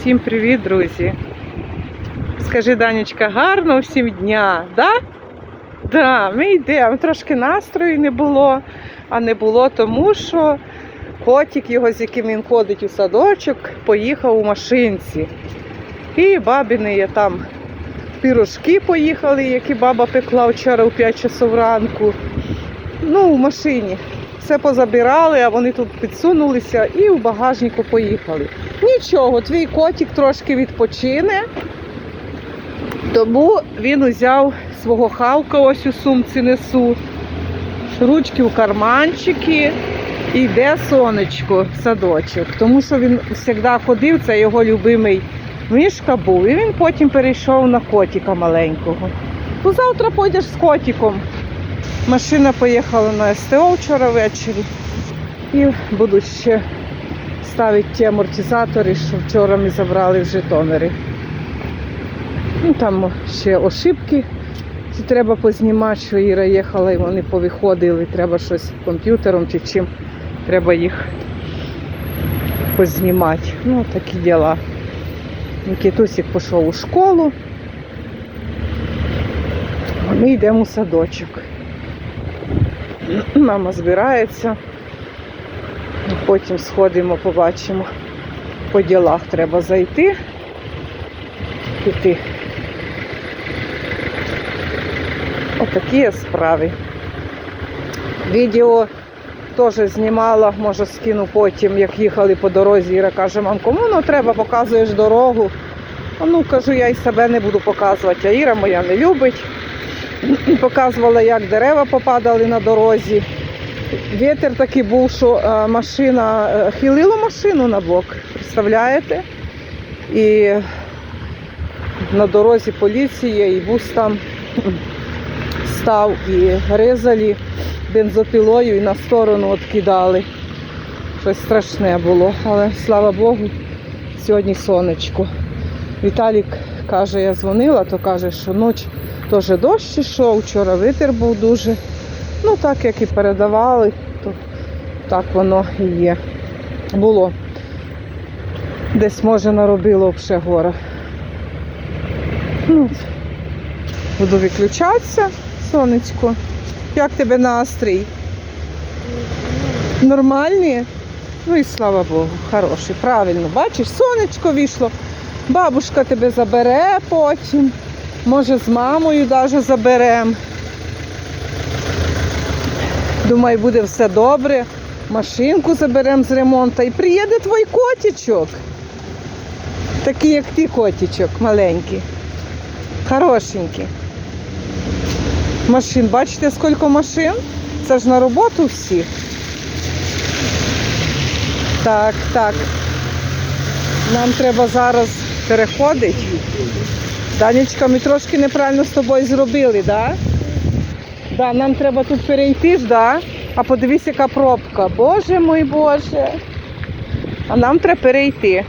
Всім привіт, друзі. Скажи, Данечка, гарного всім дня, да? Да, ми йдемо. Трошки настрою не було, а не було тому, що котик його, з яким він ходить у садочок, поїхав у машинці. І бабіни є там пірожки поїхали, які баба пекла вчора у 5 часов ранку. Ну, в машині. Все позабирали, а вони тут підсунулися і у багажнику поїхали. Нічого, твій котик трошки відпочине. Тому він узяв свого хавка, ось у сумці несу, ручки в карманчики і йде сонечко в садочок. Тому що він завжди ходив, це його любимий мишка був. І він потім перейшов на котика маленького. Ну, завтра пойдеш з котиком. Машина поїхала на СТО вчора ввечері. І будуть ще ставити ті амортизатори, що вчора ми забрали в Житомирі. Ну, там ще ошибки ці треба познімати, що Іра їхала і вони повиходили. Треба щось комп'ютером чи чим. Треба їх познімати. Ну, такі діла. Нікітусик пішов у школу. Ми йдемо у садочок. Мама збирається. Потім сходимо, побачимо. По ділах треба зайти. Піти. Отакі справи. Відео теж знімала, може скину потім, як їхали по дорозі. Іра каже, мам, кому ну треба, показуєш дорогу. А ну кажу, я й себе не буду показувати, а Іра моя не любить. Показувала, як дерева попадали на дорозі. Вітер такий був, що е, машина е, хилило машину на бок. Представляєте? І на дорозі поліція і бус там став і ризали бензопілою і на сторону відкидали. Щось страшне було, але слава Богу, сьогодні сонечко. Віталік каже, я дзвонила, то каже, що ніч теж дощ ішов, вчора вітер був дуже. Ну, так як і передавали, то так воно і є. Було. Десь, може, наробило взагалі гора. Ну, буду виключатися, сонечко. Як тебе настрій? Нормальний? Ну і слава Богу, хороший, правильно. Бачиш, сонечко вийшло. Бабушка тебе забере потім. Може, з мамою навіть заберемо. Думаю, буде все добре. Машинку заберемо з ремонту і приїде твій котичок. Такий, як ти котичок, маленький. Хорошенький. Машин, бачите, скільки машин? Це ж на роботу всі. Так, так. Нам треба зараз переходити. Данечка, ми трошки неправильно з тобою зробили, так? Да? Да, нам треба тут перейти ж, да? а подивись, яка пробка. Боже мой Боже. А нам треба перейти.